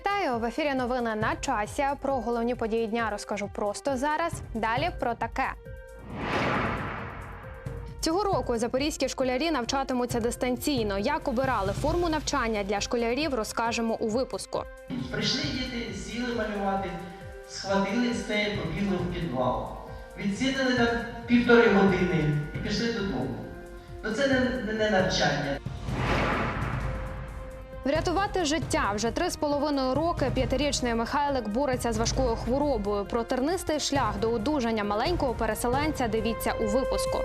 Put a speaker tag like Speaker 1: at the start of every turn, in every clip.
Speaker 1: Вітаю в ефірі. Новини на часі. Про головні події дня розкажу просто зараз. Далі про таке. Цього року запорізькі школярі навчатимуться дистанційно. Як обирали форму навчання для школярів, розкажемо у випуску.
Speaker 2: Прийшли діти, сіли малювати, схватили стель, побігли в підвал. Відсідали так півтори години і пішли додому. Ну це не, не навчання.
Speaker 1: Врятувати життя вже три з половиною роки п'ятирічний Михайлик бореться з важкою хворобою. Про тернистий шлях до одужання маленького переселенця дивіться у випуску.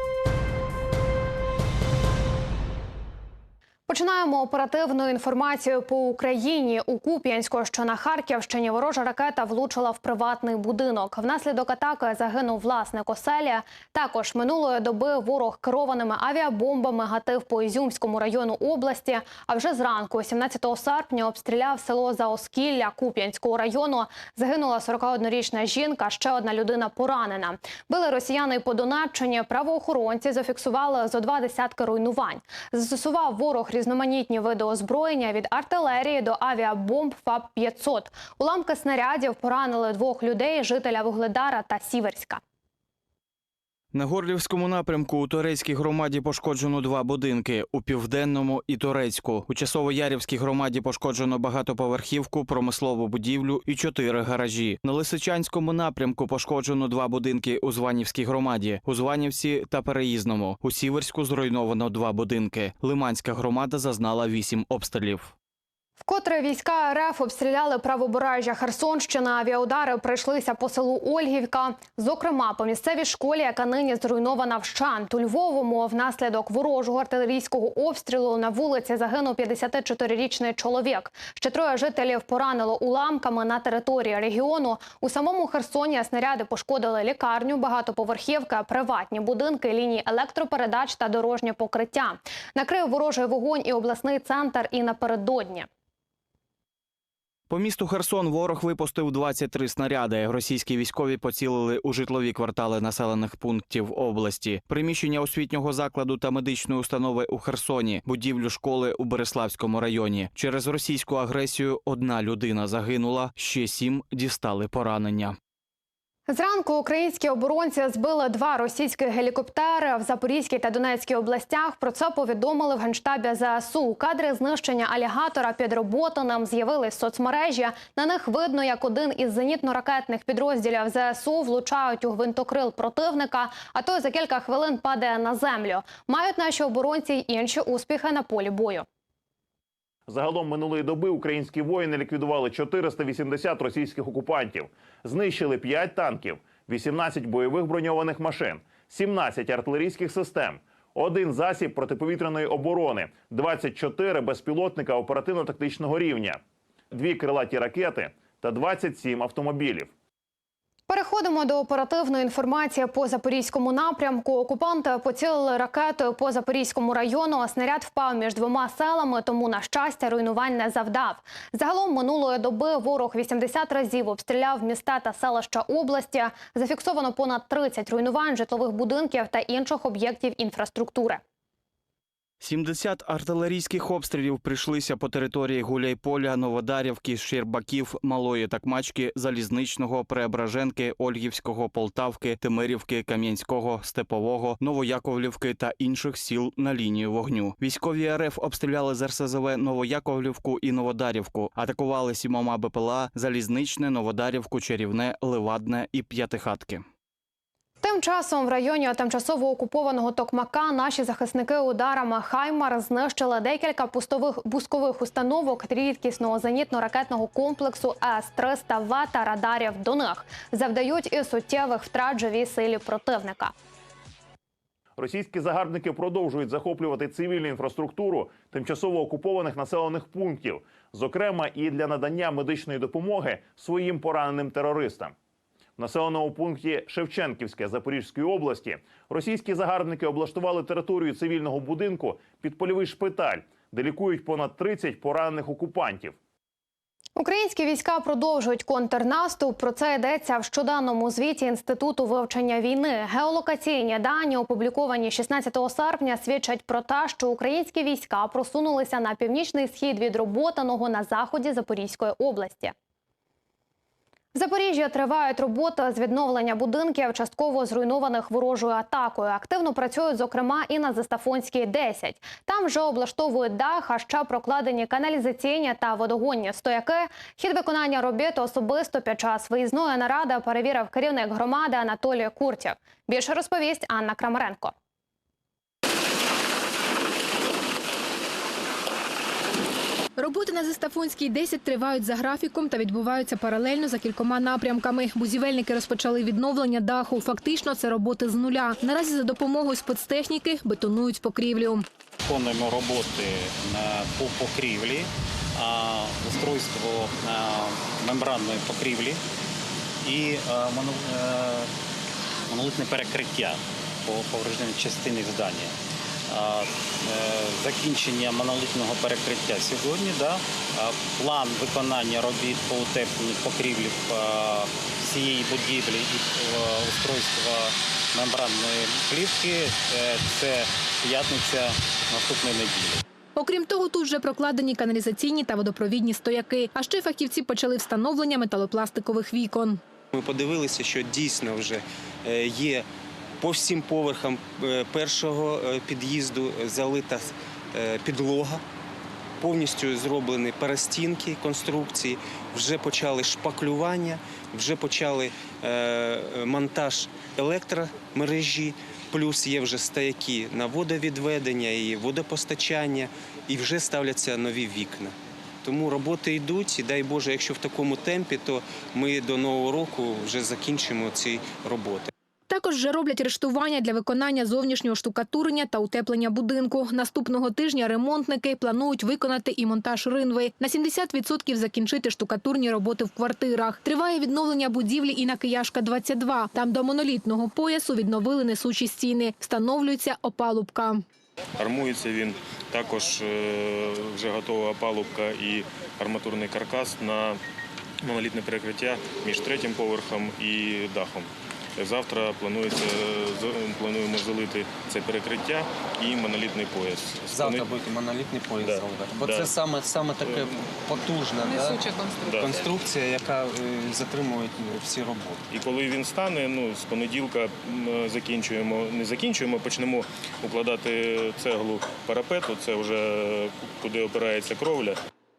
Speaker 1: Починаємо оперативну інформацію по Україні. У Куп'янську, що на Харківщині, ворожа ракета влучила в приватний будинок. Внаслідок атаки загинув власник оселі. Також минулої доби ворог керованими авіабомбами гатив по Ізюмському району області. А вже зранку, 17 серпня, обстріляв село Заоскілля Куп'янського району. Загинула 41-річна жінка. Ще одна людина поранена. Били росіяни по Донеччині. Правоохоронці зафіксували зо два десятки руйнувань. Застосував ворог різноманітні види озброєння від артилерії до авіабомб ФАП-500. Уламки снарядів поранили двох людей, жителя Вугледара та Сіверська.
Speaker 3: На Горлівському напрямку у Торецькій громаді пошкоджено два будинки у південному і Торецьку. У Часово-Ярівській громаді пошкоджено багатоповерхівку, промислову будівлю і чотири гаражі. На Лисичанському напрямку пошкоджено два будинки у Званівській громаді, у Званівці та Переїзному. У Сіверську зруйновано два будинки. Лиманська громада зазнала вісім обстрілів.
Speaker 1: Вкотре війська РФ обстріляли правобережжя Херсонщини. Авіаудари прийшлися по селу Ольгівка. Зокрема, по місцевій школі, яка нині зруйнована вщент. У Львовому внаслідок ворожого артилерійського обстрілу на вулиці загинув 54-річний чоловік. Ще троє жителів поранило уламками на території регіону. У самому Херсоні снаряди пошкодили лікарню, багатоповерхівки, приватні будинки, лінії електропередач та дорожнє покриття. Накрив ворожий вогонь і обласний центр і напередодні.
Speaker 3: По місту Херсон ворог випустив 23 снаряди. Російські військові поцілили у житлові квартали населених пунктів області, приміщення освітнього закладу та медичної установи у Херсоні, будівлю школи у Береславському районі. Через російську агресію одна людина загинула, ще сім дістали поранення.
Speaker 1: Зранку українські оборонці збили два російські гелікоптери в Запорізькій та Донецькій областях. Про це повідомили в генштабі ЗСУ. Кадри знищення алігатора під Роботином з'явились в соцмережі. На них видно, як один із зенітно-ракетних підрозділів ЗСУ влучають у гвинтокрил противника, а той за кілька хвилин падає на землю. Мають наші оборонці й інші успіхи на полі бою.
Speaker 4: Загалом минулої доби українські воїни ліквідували 480 російських окупантів, знищили 5 танків, 18 бойових броньованих машин, 17 артилерійських систем, один засіб протиповітряної оборони, 24 безпілотника оперативно-тактичного рівня, дві крилаті ракети та 27 автомобілів.
Speaker 1: Переходимо до оперативної інформації по запорізькому напрямку. Окупанти поцілили ракетою по запорізькому району. а Снаряд впав між двома селами, тому на щастя руйнувань не завдав. Загалом минулої доби ворог 80 разів обстріляв міста та селища області. Зафіксовано понад 30 руйнувань житлових будинків та інших об'єктів інфраструктури.
Speaker 3: 70 артилерійських обстрілів прийшлися по території Гуляйполя, Новодарівки, Щербаків, Малої Такмачки, Залізничного, Преображенки, Ольгівського, Полтавки, Тимирівки, Кам'янського, Степового, Новояковлівки та інших сіл на лінію вогню. Військові РФ обстріляли з РСЗВ Новояковлівку і Новодарівку, атакували сімома БПЛА, Залізничне, Новодарівку, Чарівне, Ливадне і П'ятихатки.
Speaker 1: Тим часом в районі тимчасово окупованого Токмака наші захисники ударами Хаймар знищили декілька пустових пускових установок рідкісного зенітно-ракетного комплексу С-300В та радарів до них. Завдають і суттєвих втрат живій силі противника.
Speaker 4: Російські загарбники продовжують захоплювати цивільну інфраструктуру тимчасово окупованих населених пунктів, зокрема і для надання медичної допомоги своїм пораненим терористам. Населеному пункті Шевченківське Запорізької області російські загарбники облаштували територію цивільного будинку під польовий шпиталь, де лікують понад 30 поранених окупантів.
Speaker 1: Українські війська продовжують контрнаступ. Про це йдеться в щоденному звіті Інституту вивчення війни. Геолокаційні дані, опубліковані 16 серпня, свідчать про те, що українські війська просунулися на північний схід від роботаного на заході Запорізької області. В Запоріжжі тривають роботи з відновлення будинків, частково зруйнованих ворожою атакою. Активно працюють, зокрема, і на Застафонській 10. Там вже облаштовують дах, а ще прокладені каналізаційні та водогонні стояки. Хід виконання робіт особисто під час виїзної наради перевірив керівник громади Анатолій Куртєв. Більше розповість Анна Крамаренко.
Speaker 5: Роботи на Застафонській 10 тривають за графіком та відбуваються паралельно за кількома напрямками. Будівельники розпочали відновлення даху. Фактично, це роботи з нуля. Наразі за допомогою спецтехніки бетонують покрівлю.
Speaker 6: Виконуємо роботи по покрівлі, устройство мембранної покрівлі і е, монолитне перекриття по поврежденій частини здання. Е, Закінчення монолитного перекриття сьогодні. Да? План виконання робіт по утепленню покрівлі всієї будівлі і е, устройства мембранної плівки е, це п'ятниця наступної неділі.
Speaker 5: Окрім того, тут вже прокладені каналізаційні та водопровідні стояки. А ще фахівці почали встановлення металопластикових вікон.
Speaker 7: Ми подивилися, що дійсно вже є по всім поверхам е, першого е, під'їзду залита е, підлога, повністю зроблені перестінки конструкції, вже почали шпаклювання, вже почали монтаж електромережі, плюс є вже стояки на водовідведення і водопостачання, і вже ставляться нові вікна. Тому роботи йдуть, і дай Боже, якщо в такому темпі, то ми до нового року вже закінчимо ці роботи.
Speaker 5: Також вже роблять рештування для виконання зовнішнього штукатурення та утеплення будинку. Наступного тижня ремонтники планують виконати і монтаж ринви. На 70% закінчити штукатурні роботи в квартирах. Триває відновлення будівлі і на Кияшка 22. Там до монолітного поясу відновили несучі стіни. Встановлюється опалубка.
Speaker 8: Армується він також е, вже готова опалубка і арматурний каркас на монолітне перекриття між третім поверхом і дахом. Завтра планується плануємо залити це перекриття і монолітний пояс.
Speaker 9: Завтра буде монолітний пояс
Speaker 8: Да.
Speaker 9: заливати. Бо
Speaker 8: Да.
Speaker 9: це саме, саме таке потужна да?
Speaker 8: Да.
Speaker 7: Конструкція, яка е, затримує всі роботи.
Speaker 8: І коли він стане, ну з понеділка закінчуємо, не закінчуємо, почнемо укладати цеглу парапету. Це вже куди опирається кровля.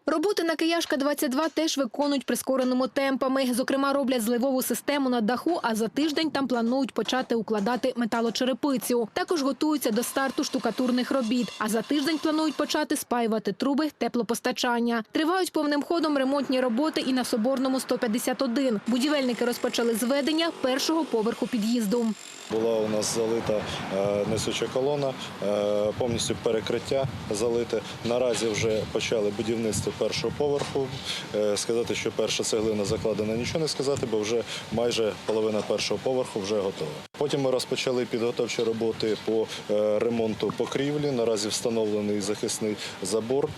Speaker 5: Роботи на Кияшка 22 теж виконують прискореними темпами. Зокрема, роблять зливову систему на даху, а за тиждень там планують почати укладати металочерепицю. Також готуються до старту штукатурних робіт. А за тиждень планують почати спаювати труби теплопостачання. Тривають повним ходом ремонтні роботи і на Соборному 151. Будівельники розпочали зведення першого поверху під'їзду.
Speaker 10: Була у нас залита е, несуча колона, е, повністю перекриття залите. Наразі вже почали будівництво першого поверху. Е, Сказати, що перша цеглина закладена, нічого не сказати, бо вже майже половина першого поверху вже готова. Потім ми розпочали підготовчі роботи по ремонту покрівлі. Наразі встановлений захисний забор.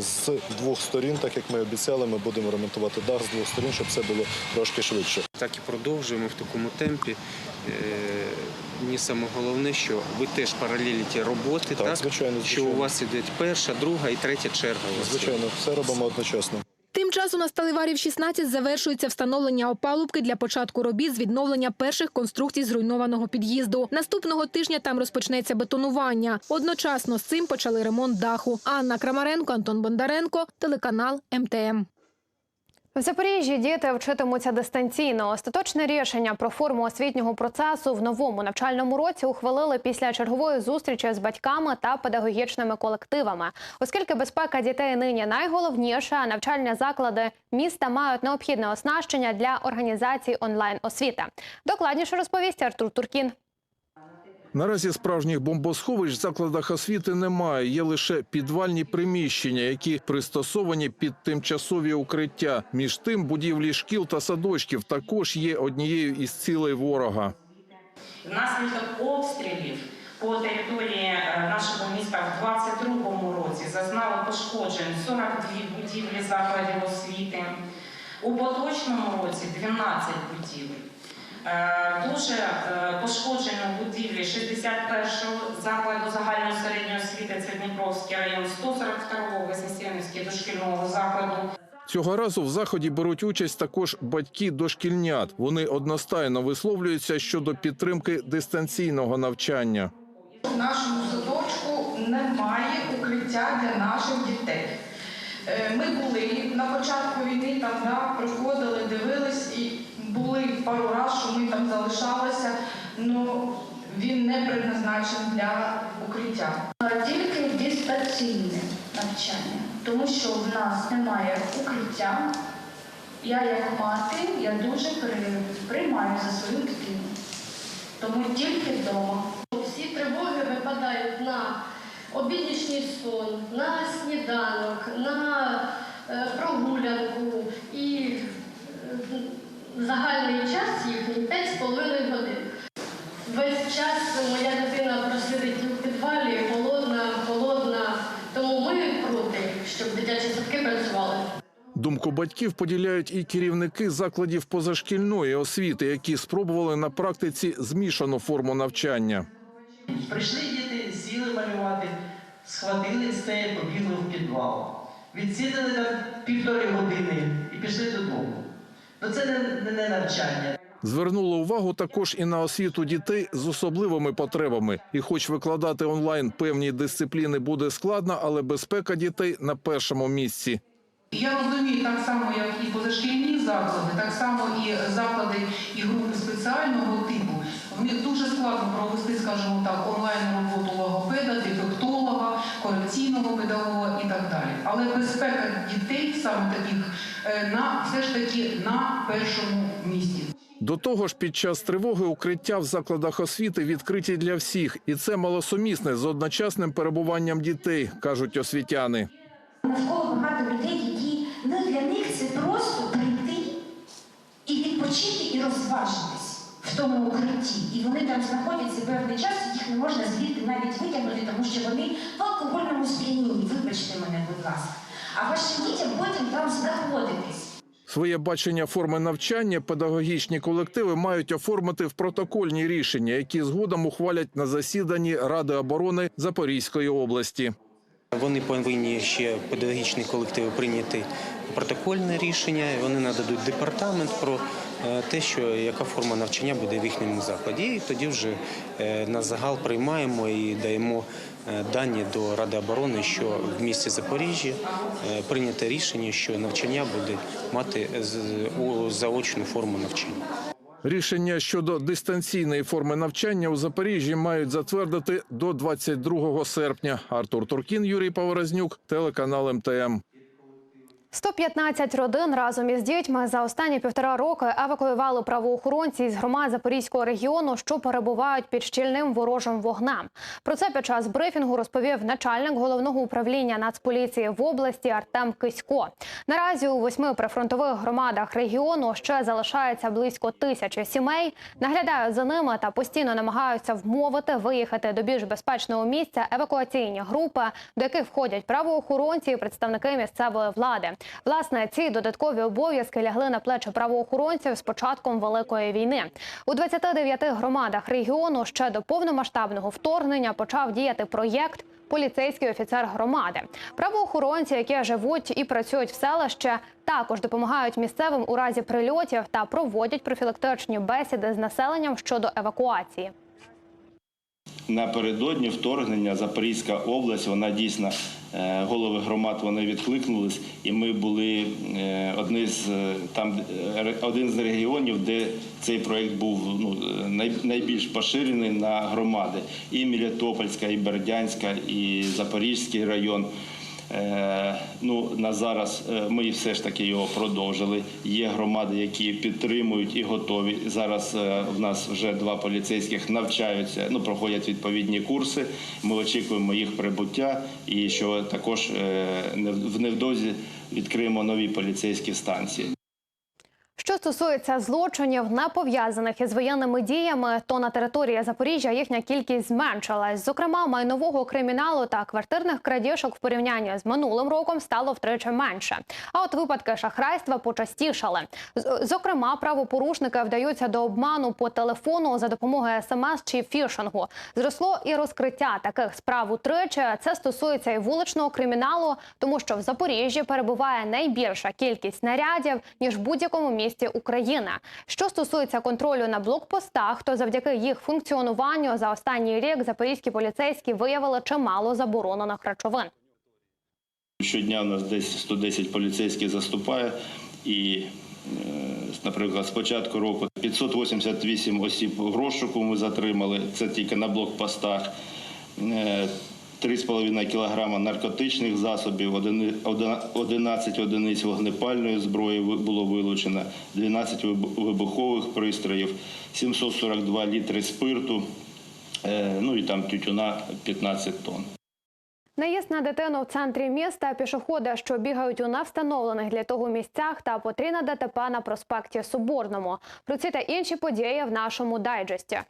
Speaker 10: З двох сторін, так як ми обіцяли, ми будемо ремонтувати дах з двох сторін, щоб це було трошки швидше.
Speaker 7: Так і продовжуємо в такому темпі. Е, Мені саме головне, що ви теж паралеліті роботи,
Speaker 10: Так,
Speaker 7: так?
Speaker 10: звичайно,
Speaker 7: що у вас іде перша, друга і третя черга.
Speaker 10: Звичайно, все робимо одночасно.
Speaker 5: Тим часом на Сталеварів 16 завершується встановлення опалубки для початку робіт з відновлення перших конструкцій зруйнованого під'їзду. Наступного тижня там розпочнеться бетонування. Одночасно з цим почали ремонт даху. Анна Крамаренко, Антон Бондаренко, телеканал МТМ.
Speaker 1: В Запоріжжі діти вчитимуться дистанційно. Остаточне рішення про форму освітнього процесу в новому навчальному році ухвалили після чергової зустрічі з батьками та педагогічними колективами. Оскільки безпека дітей нині найголовніша, навчальні заклади міста мають необхідне оснащення для організації онлайн освіти. Докладніше розповість Артур Туркін.
Speaker 11: Наразі справжніх бомбосховищ в закладах освіти немає. Є лише підвальні приміщення, які пристосовані під тимчасові укриття. Між тим, будівлі шкіл та садочків також є однією із цілей ворога.
Speaker 12: Внаслідок обстрілів по території е, нашого міста в 2022 році зазнали пошкоджень 42 будівлі закладів освіти. У поточному році 12 будівель. Е, Дуже е, пошкоджено будівлі 61-го закладу загальної середньої освіти, це Дніпровський район, 142-го Вознесенівський дошкільного закладу,
Speaker 11: Цього разу в заході беруть участь також батьки дошкільнят. Вони одностайно висловлюються щодо підтримки дистанційного навчання.
Speaker 13: В нашому садочку немає укриття для наших дітей. Е, Ми були на початку війни, там да, приходили, дивились і були пару разів, що ми там залишалися, але він не предназначений для укриття.
Speaker 14: Тільки дистанційне навчання, тому що в нас немає укриття. Я як мати, я дуже приймаю за свою дитину. Тому тільки вдома.
Speaker 15: Всі тривоги випадають на обіднішній сон, на сніданок, на е, прогулянку і е, загальний час їхній 5,5 годин. Весь час моя дитина просидить у підвалі, голодна, холодна, тому ми проти, щоб дитячі садки працювали.
Speaker 11: Думку батьків поділяють і керівники закладів позашкільної освіти, які спробували на практиці змішану форму навчання.
Speaker 2: Прийшли діти, сіли малювати, схватили стеї, побігли в підвал. Відсідали там півтори години і пішли додому. Ну це не, не, не навчання.
Speaker 11: Звернули увагу також і на освіту дітей з особливими потребами. І, хоч викладати онлайн певні дисципліни буде складно, але безпека дітей на першому місці.
Speaker 13: Я розумію, так само, як і позашкільні заклади, так само і заклади і групи спеціального типу. В них дуже складно провести, скажімо так, онлайн роботу логопеда, корекційного педагога і так далі. Але безпека дітей, саме таких, е, на все ж таки на першому місці.
Speaker 11: До того ж, під час тривоги укриття в закладах освіти відкриті для всіх, і це малосумісне з одночасним перебуванням дітей, кажуть освітяни.
Speaker 14: Навколо багато людей, які ну, для них це просто прийти і відпочити і розважитись в тому укритті. І вони там знаходяться певний час, їх не можна звідти навіть витягнути, тому що вони в алкогольному сп'янінні. Вибачте мене, будь ласка. А вашим дітям потім там знаходитись.
Speaker 11: Своє бачення форми навчання педагогічні колективи мають оформити в протокольні рішення, які згодом ухвалять на засіданні Ради оборони Запорізької області.
Speaker 7: Вони повинні ще педагогічні колективи прийняти протокольне рішення. Вони нададуть департамент про е, те, що яка форма навчання буде в їхньому закладі. І тоді вже е, на загал приймаємо і даємо е, дані до Ради оборони, що в місті Запоріжжя прийнято рішення, що навчання буде мати заочну форму навчання.
Speaker 11: Рішення щодо дистанційної форми навчання у Запоріжжі мають затвердити до 22 серпня. Артур Туркін, Юрій Поворознюк, телеканал МТМ.
Speaker 1: 115 родин разом із дітьми за останні півтора роки евакуювали правоохоронці з громад Запорізького регіону, що перебувають під щільним ворожим вогнем. Про це під час брифінгу розповів начальник головного управління Нацполіції в області Артем Кисько. Наразі у восьми прифронтових громадах регіону ще залишається близько тисячі сімей. Наглядають за ними та постійно намагаються вмовити виїхати до більш безпечного місця евакуаційні групи, до яких входять правоохоронці і представники місцевої влади. Власне, ці додаткові обов'язки лягли на плечі правоохоронців з початком великої війни. У 29 громадах регіону ще до повномасштабного вторгнення почав діяти проєкт. Поліцейський офіцер громади, правоохоронці, які живуть і працюють в селище, також допомагають місцевим у разі прильотів та проводять профілактичні бесіди з населенням щодо евакуації.
Speaker 16: Напередодні вторгнення Запорізька область, вона дійсно е, голови громад вони відкликнулись, і ми були е, одні з е, там один з регіонів, де цей проект був ну найбільш поширений на громади. І Мілітопольська, і Бердянська, і Запорізький район. Е, Ну на зараз е, ми все ж таки його продовжили. Є громади, які підтримують і готові. Зараз е, в нас вже два поліцейських навчаються, ну проходять відповідні курси. Ми очікуємо їх прибуття, і що також невдовзі відкриємо нові поліцейські станції.
Speaker 1: Що стосується злочинів, не пов'язаних із воєнними діями, то на території Запоріжжя їхня кількість зменшилась. Зокрема, майнового криміналу та квартирних крадіжок в порівнянні з минулим роком стало втричі менше. А от випадки шахрайства почастішали. Зокрема, правопорушники вдаються до обману по телефону за допомогою смс чи фішингу. Зросло і розкриття таких справ утричі. Це стосується і вуличного криміналу, тому що в Запоріжжі перебуває найбільша кількість нарядів ніж в будь-якому місті України. Що стосується контролю на блокпостах, то завдяки їх функціонуванню за останній рік запорізькі поліцейські виявили чимало заборонених речовин.
Speaker 16: Щодня у нас десь 110 поліцейських заступає і, е, наприклад, з початку року 588 осіб в розшуку ми затримали, це тільки на блокпостах. Е, 3,5 кілограма наркотичних засобів, 11 одиниць вогнепальної зброї було вилучено, 12 вибухових пристроїв, 742 літри спирту, е, ну і там тютюна 15 тонн.
Speaker 1: Наїзд на дитину в центрі міста, пішоходи, що бігають у невстановлених для того місцях, та потрійна ДТП на проспекті Соборному. Про ці та інші події в нашому дайджесті.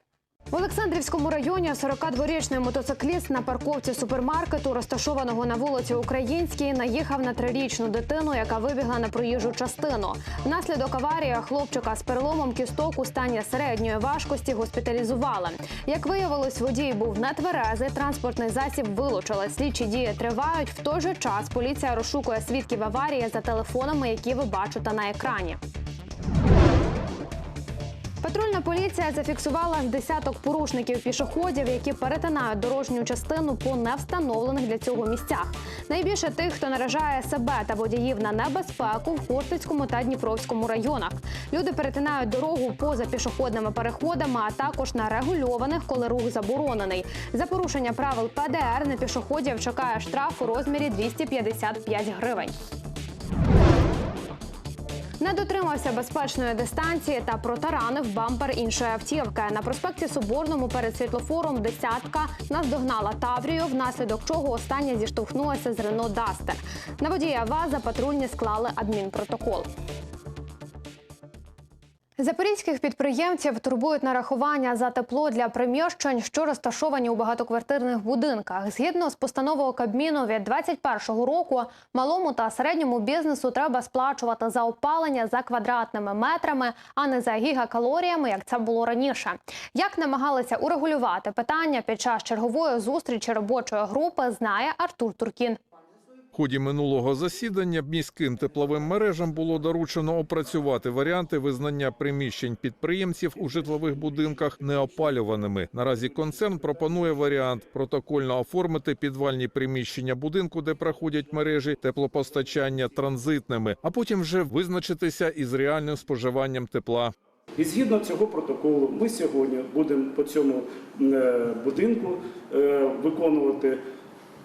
Speaker 1: В Олександрівському районі 42-річний мотоцикліст на парковці супермаркету, розташованого на вулиці Українській, наїхав на трирічну дитину, яка вибігла на проїжджу частину. Внаслідок аварії хлопчика з переломом кісток у стані середньої важкості госпіталізували. Як виявилось, водій був нетверезий, транспортний засіб вилучили. Слідчі дії тривають. В той же час поліція розшукує свідків аварії за телефонами, які ви бачите на екрані. Патрульна поліція зафіксувала десяток порушників пішоходів, які перетинають дорожню частину по невстановлених для цього місцях. Найбільше тих, хто наражає себе та водіїв на небезпеку в Хортицькому та Дніпровському районах. Люди перетинають дорогу поза пішохідними переходами, а також на регульованих, коли рух заборонений. За порушення правил ПДР на пішоходів чекає штраф у розмірі 255 гривень. Не дотримався безпечної дистанції та протаранив бампер іншої автівки. На проспекті Соборному перед світлофором десятка наздогнала Таврію, внаслідок чого остання зіштовхнулася з Рено Дастер. На водія ВАЗа патрульні склали адмінпротокол. Запорізьких підприємців турбують нарахування за тепло для приміщень, що розташовані у багатоквартирних будинках. Згідно з постановою Кабміну від 2021 року, малому та середньому бізнесу треба сплачувати за опалення за квадратними метрами, а не за гігакалоріями, як це було раніше. Як намагалися урегулювати питання під час чергової зустрічі робочої групи, знає Артур Туркін.
Speaker 11: Ході минулого засідання міським тепловим мережам було доручено опрацювати варіанти визнання приміщень підприємців у житлових будинках неопалюваними. Наразі концерн пропонує варіант протокольно оформити підвальні приміщення будинку, де проходять мережі теплопостачання транзитними, а потім вже визначитися із реальним споживанням тепла.
Speaker 17: І згідно цього протоколу, ми сьогодні будемо по цьому е, будинку е, виконувати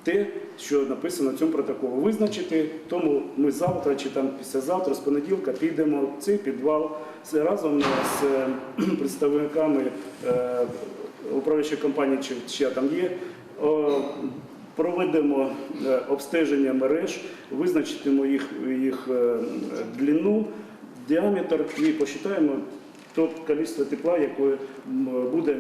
Speaker 17: те, що написано в цьому протоколі. Визначити, тому ми завтра чи там післязавтра, з понеділка, підемо в цей підвал разом з е, представниками е, управляючої компанії, чи чия там є. Проведемо е, обстеження мереж, визначимо їх, їх длину, діаметр і посчитаємо то кількість тепла, яке буде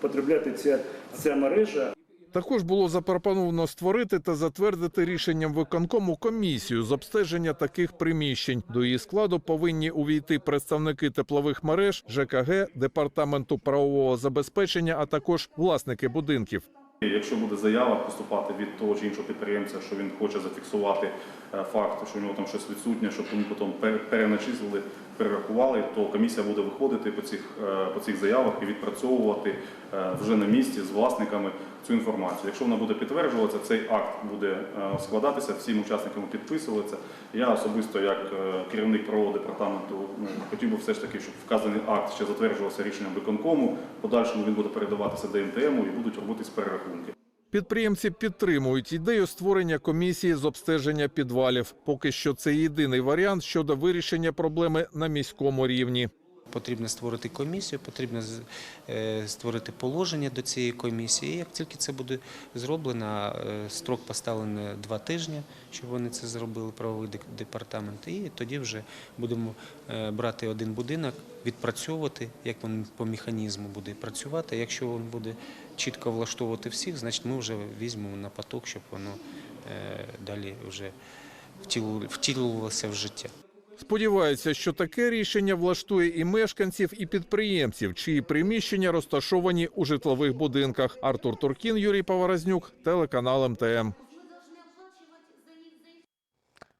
Speaker 17: потребляти ця, ця мережа.
Speaker 11: Також було запропоновано створити та затвердити рішенням виконкому комісію з обстеження таких приміщень. До її складу повинні увійти представники теплових мереж, ЖКГ, департаменту правового забезпечення, а також власники будинків.
Speaker 18: Якщо буде заява поступати від того чи іншого підприємця, що він хоче зафіксувати е, факт, що у нього там щось відсутнє, щоб вони потім пере- переначислили, перерахували, то комісія буде виходити по цих, е, по цих заявах і відпрацьовувати е, вже на місці з власниками цю інформацію. Якщо вона буде підтверджуватися, цей акт буде е, складатися, всім учасникам підписуватися. Я особисто, як е, керівник правового департаменту, ну, хотів би все ж таки, щоб вказаний акт ще затверджувався рішенням виконкому. Подальшому він буде передаватися ДМТМу і будуть робитись перерахунки.
Speaker 11: Підприємці підтримують ідею створення комісії з обстеження підвалів. Поки що це єдиний варіант щодо вирішення проблеми на міському рівні.
Speaker 7: Потрібно створити комісію, потрібно е, створити положення до цієї комісії. І як тільки це буде зроблено, е, строк поставлений два тижні, щоб вони це зробили, правовий департамент. І тоді вже будемо е, брати один будинок, відпрацьовувати, як він по механізму буде працювати. Якщо він буде чітко влаштовувати всіх, значить ми вже візьмемо на поток, щоб воно далі вже втілю- втілювалося в життя.
Speaker 11: Сподіваються, що таке рішення влаштує і мешканців, і підприємців, чиї приміщення розташовані у житлових будинках. Артур Туркін, Юрій Поворознюк, телеканал МТМ.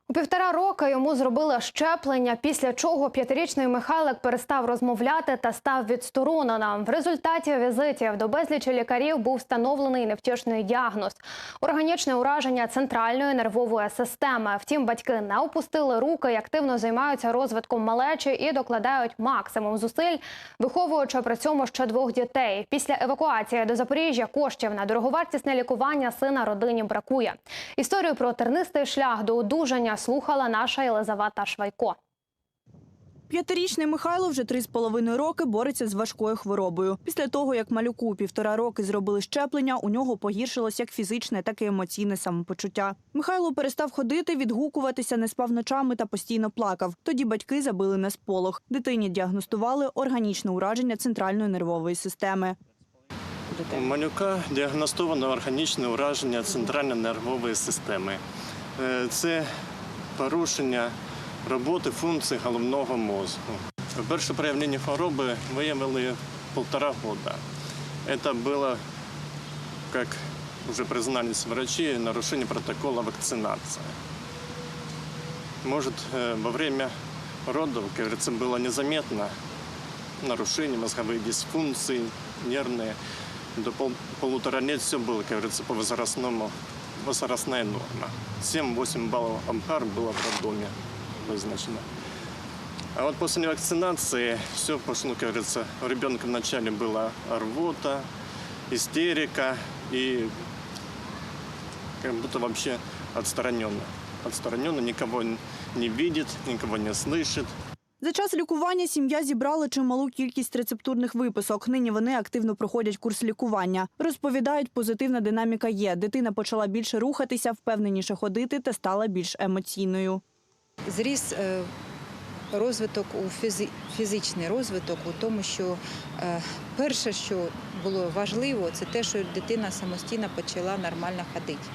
Speaker 1: У півтора роки йому зробили щеплення, після чого п'ятирічний Михайлик перестав розмовляти та став відстороненим. В результаті візитів до безлічі лікарів був встановлений невтішний діагноз – органічне ураження центральної нервової системи. Втім, батьки не опустили руки активно займаються розвитком малечі і докладають максимум зусиль, виховуючи при цьому ще двох дітей. Після евакуації до Запоріжжя коштів на дороговартісне лікування сина родині бракує. Історію про тернистий шлях до одужання слухала наша Єлизавета Швайко.
Speaker 19: П'ятирічний Михайло вже три з половиною роки бореться з важкою хворобою. Після того, як малюку півтора роки зробили щеплення, у нього погіршилось як фізичне, так і емоційне самопочуття. Михайло перестав ходити, відгукуватися, не спав ночами та постійно плакав. Тоді батьки забили на сполох. Дитині діагностували органічне ураження центральної нервової системи.
Speaker 20: У малюка діагностовано органічне ураження центральної нервової системи. Е, Це порушення роботи функцій головного мозку. Перше проявлення хвороби виявили полтора года. Это было, как уже признались врачи, нарушение протокола вакцинации. Может, э, во время родов, как говорится, было незаметно нарушения мозговые дисфункции, нервные. До пол- полутора лет все было, как говорится, по возрастному, возрастная норма. 7-8 баллов Амхар было в роддоме вызначено. А вот после вакцинации все пошло, как говорится, у ребенка вначале была рвота, истерика и как будто вообще отстраненно. Отстраненно, никого не видит, никого не слышит.
Speaker 19: За час лікування сім'я зібрала чималу кількість рецептурних виписок. Нині вони активно проходять курс лікування. Розповідають, позитивна динаміка є. Дитина почала більше рухатися, впевненіше ходити та стала більш емоційною.
Speaker 21: зріс е, розвиток у фізи- фізичний розвиток у тому, що е, перше, що було важливо, це те, що дитина самостійно почала нормально ходити.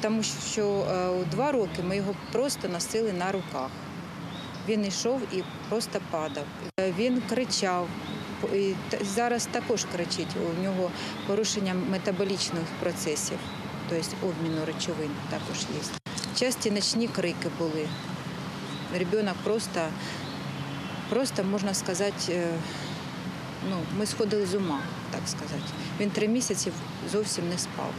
Speaker 21: Тому що е, у два роки ми його просто носили на руках. Він йшов і просто падав. Е, Він кричав. І зараз також кричить. У нього порушення метаболічних процесів, тобто обміну речовин також є. Часті ночні крики були. Ребенок просто, просто можна сказати, е, ну, ми сходили з ума, так сказати. Він три місяці зовсім не спав.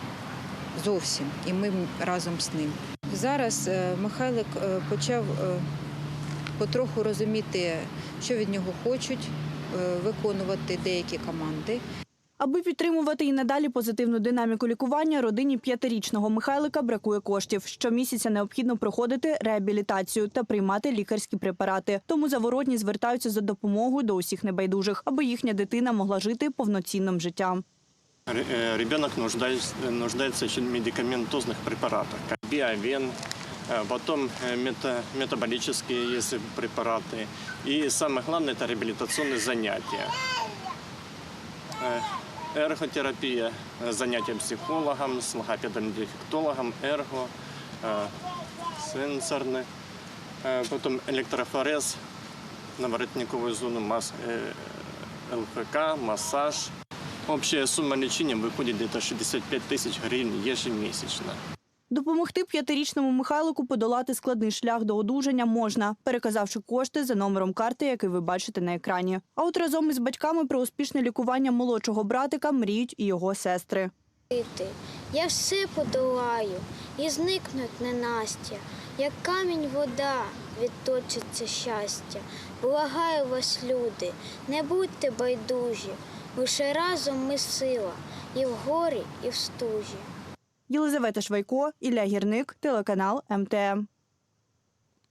Speaker 21: Зовсім. І ми разом з ним. Зараз е, Михайлик почав потроху розуміти, що від нього хочуть, е, виконувати деякі команди.
Speaker 19: Аби підтримувати і надалі позитивну динаміку лікування, родині п'ятирічного Михайлика бракує коштів. Щомісяця необхідно проходити реабілітацію та приймати лікарські препарати. Тому заворотні звертаються за допомогою до усіх небайдужих, аби їхня дитина могла жити повноцінним життям.
Speaker 20: Р- э, Ребенок нуждается, нуждается еще в медикаментозных препаратах, как биовен, э, потом э, мета- метаболические есть препараты. И самое главное – это реабилитационные занятия. Э, Эрготерапия, э, занятия психологом, с логопедом-дефектологом, эрго, э, сенсорный, Э, потом электрофорез на воротниковую зону, масс- э, ЛФК, массаж. Общая сумма лечения выходит где-то 65 тысяч гривен ежемесячно.
Speaker 19: Допомогти п'ятирічному Михайлику подолати складний шлях до одужання можна, переказавши кошти за номером карти, який ви бачите на екрані. А от разом із батьками про успішне лікування молодшого братика мріють і його сестри.
Speaker 22: Я все подолаю і зникнуть ненастя, як камінь вода відточиться щастя. Благаю вас, люди, не будьте байдужі, лише разом ми сила, і в горі, і в стужі.
Speaker 19: Єлизавета Швайко, Ілля Гірник, телеканал МТМ.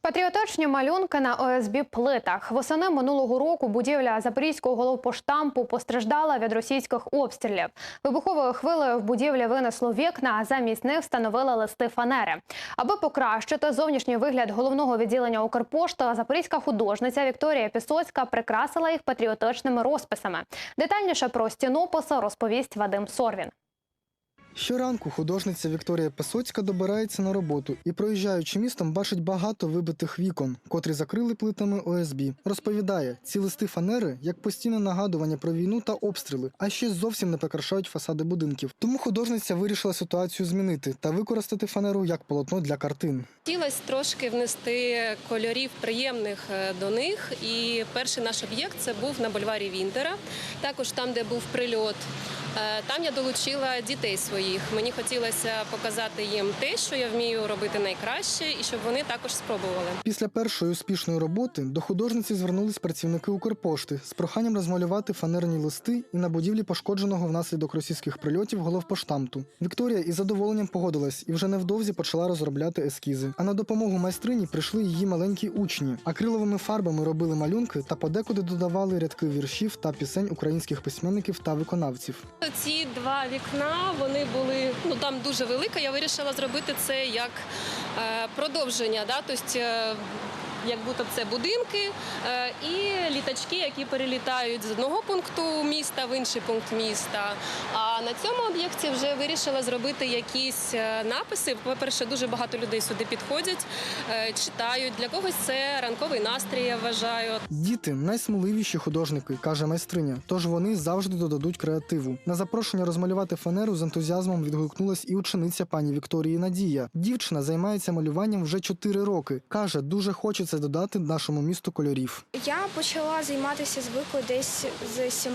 Speaker 1: Патріотичні малюнки на ОСБ плитах. Восени минулого року будівля Запорізького головпоштампу постраждала від російських обстрілів. Вибуховою хвилею в будівлі винесло вікна, а замість них встановили листи фанери. Аби покращити зовнішній вигляд головного відділення Укрпошти, запорізька художниця Вікторія Пісоцька прикрасила їх патріотичними розписами. Детальніше про стінописи розповість Вадим Сорвін.
Speaker 23: Щоранку художниця Вікторія Песоцька добирається на роботу і, проїжджаючи містом, бачить багато вибитих вікон, котрі закрили плитами ОСБ. Розповідає, ці листи фанери як постійне нагадування про війну та обстріли, а ще зовсім не прикрашають фасади будинків. Тому художниця вирішила ситуацію змінити та використати фанеру як полотно для картин.
Speaker 24: Хотілося трошки внести кольорів приємних е, до них. І перший наш об'єкт це був на бульварі Вінтера. Також там, де був прильот. Е, Там я долучила дітей своїх. Мені хотілося показати їм те, що я вмію робити найкраще, і щоб вони також спробували.
Speaker 23: Після першої успішної роботи до художниці звернулись працівники Укрпошти з проханням розмалювати фанерні листи і на будівлі пошкодженого внаслідок російських прильотів головпоштамту. Вікторія із задоволенням погодилась і вже невдовзі почала розробляти ескізи. А на допомогу майстрині прийшли її маленькі учні. Акриловими фарбами робили малюнки та подекуди додавали рядки віршів та пісень українських письменників та виконавців.
Speaker 24: Ці два вікна вони були ну там дуже велика. Я вирішила зробити це як е, продовження, да? тобто, е, як будто це будинки е, і літачки, які перелітають з одного пункту міста в інший пункт міста. А на цьому об'єкті вже вирішила зробити якісь е, написи. По-перше, дуже багато людей сюди підходять, е, читають. Для когось це ранковий настрій, я вважаю.
Speaker 23: Діти найсміливіші художники, каже майстриня. Тож вони завжди додадуть креативу. На запрошення розмалювати фанеру з ентузіазмом відгукнулась і учениця пані Вікторії Надія. Дівчина займається малюванням вже 4 роки. каже, дуже хочеться додати нашому місту кольорів.
Speaker 25: Я почала займатися звикло десь з 7-8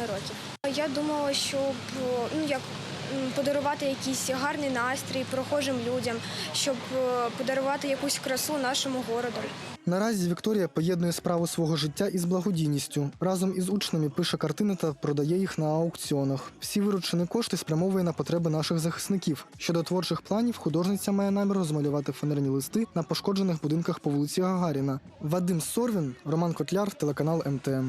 Speaker 25: років. Я думала, що ну як подарувати якийсь гарний настрій прохожим людям, щоб е, подарувати якусь красу нашому городу.
Speaker 23: Наразі Вікторія поєднує справу свого життя із благодійністю. Разом із учнями пише картини та продає їх на аукціонах. Всі виручені кошти спрямовує на потреби наших захисників. Щодо творчих планів, художниця має намір розмалювати фанерні листи на пошкоджених будинках по вулиці Гагаріна. Вадим Сорвін, Роман Котляр, телеканал МТМ.